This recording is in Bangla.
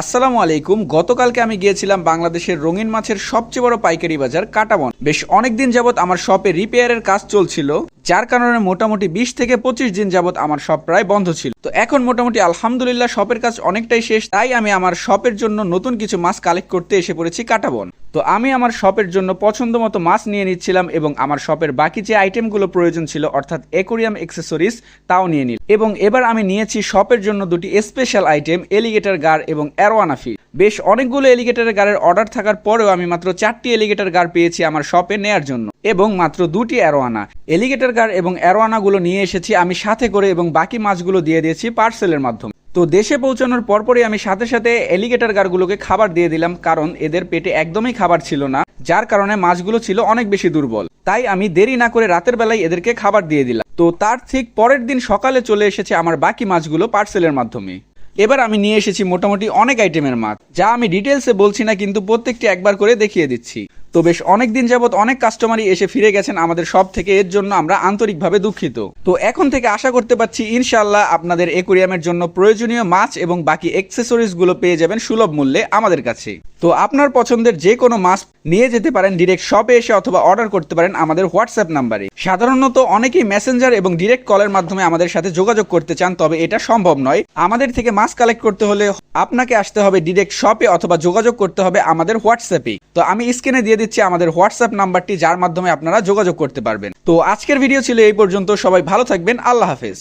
আসসালামু আলাইকুম। গতকালকে আমি গিয়েছিলাম বাংলাদেশের রঙিন মাছের সবচেয়ে বড় পাইকারি বাজার কাটাবন। বেশ অনেকদিন যাবত আমার শপে রিপেয়ারের কাজ চলছিল, যার কারণে মোটামুটি বিশ থেকে পঁচিশ দিন যাবৎ আমার শপ প্রায় বন্ধ ছিল। তো এখন মোটামুটি আলহামদুলিল্লাহ শপের কাজ অনেকটাই শেষ, তাই আমি আমার শপের জন্য নতুন কিছু মাছ কালেক্ট করতে এসে পড়েছি কাটাবন। তো আমি আমার শপের জন্য পছন্দ মতো মাছ নিয়ে নিচ্ছিলাম এবং আমার শপের বাকি যে আইটেমগুলো প্রয়োজন ছিল, অর্থাৎ একুরিয়াম এক্সেসরিজ তাও নিয়ে নিল এবং এবার আমি নিয়েছি শপের জন্য দুটি স্পেশাল আইটেম এলিগেটর গার এবং অ্যারোয়ানা ফিল বেশ অনেকগুলো এলিগেটরের গারের অর্ডার থাকার পরেও আমি মাত্র চারটি এলিগেটর গার পেয়েছি আমার শপে নেয়ার জন্য। এবং মাত্র দুটি অ্যারোয়ানা এলিগেটর গার এবং অ্যারোয়ানাগুলো নিয়ে এসেছি আমি সাথে করে এবং বাকি মাছগুলো দিয়ে দিয়েছি পার্সেলের মাধ্যমে। তো দেশে পৌঁছানোর পরপরই আমি সাথে সাথে এলিগেটর গারগুলোকে খাবার দিয়ে দিলাম, কারণ এদের পেটে একদমই খাবার ছিল না, যার কারণে মাছগুলো ছিল অনেক বেশি দুর্বল। তাই আমি দেরি না করে রাতের বেলায় এদেরকে খাবার দিয়ে দিলাম। তো তার ঠিক পরের দিন সকালে চলে এসেছে আমার বাকি মাছগুলো পার্সেলের মাধ্যমে। এবার আমি নিয়ে এসেছি মোটামুটি অনেক আইটেমের মাছ, যা আমি ডিটেলসে বলছি না, কিন্তু প্রত্যেকটি একবার করে দেখিয়ে দিচ্ছি। তো বেশ অনেক দিন যাবত অনেক কাস্টমারই এসে ফিরে গেছেন আমাদের সব থেকে। এর জন্য আমরা আন্তরিকভাবে দুঃখিত। তো এখন থেকে আশা করতে পারছি ইনশাল্লাহ আপনাদের একুরিয়ামের জন্য প্রয়োজনীয় মাছ এবং বাকি অ্যাক্সেসরিজগুলো পেয়ে যাবেন সুলভ মূল্যে আমাদের কাছে। তো আপনার পছন্দের যে কোনো মাছ নিয়ে যেতে পারেন ডিরেক্ট শপে এসে অথবা অর্ডার করতে পারেন আমাদের হোয়াটসঅ্যাপ নাম্বারে। সাধারণত অনেকেই মেসেঞ্জার এবং ডিরেক্ট কলের মাধ্যমে আমাদের সাথে যোগাযোগ করতে চান, তবে এটা সম্ভব নয়। আমাদের থেকে মাছ কালেক্ট করতে হলে আপনাকে আসতে হবে ডিরেক্ট শপে অথবা যোগাযোগ করতে হবে আমাদের হোয়াটসঅ্যাপে তো আমি স্ক্রিনে দিয়ে দিচ্ছি আমাদের হোয়াটসঅ্যাপ নাম্বারটি, যার মাধ্যমে আপনারা যোগাযোগ করতে পারবেন। তো আজকের ভিডিও ছিল এই পর্যন্ত, সবাই ভালো থাকবেন, আল্লাহ হাফেজ।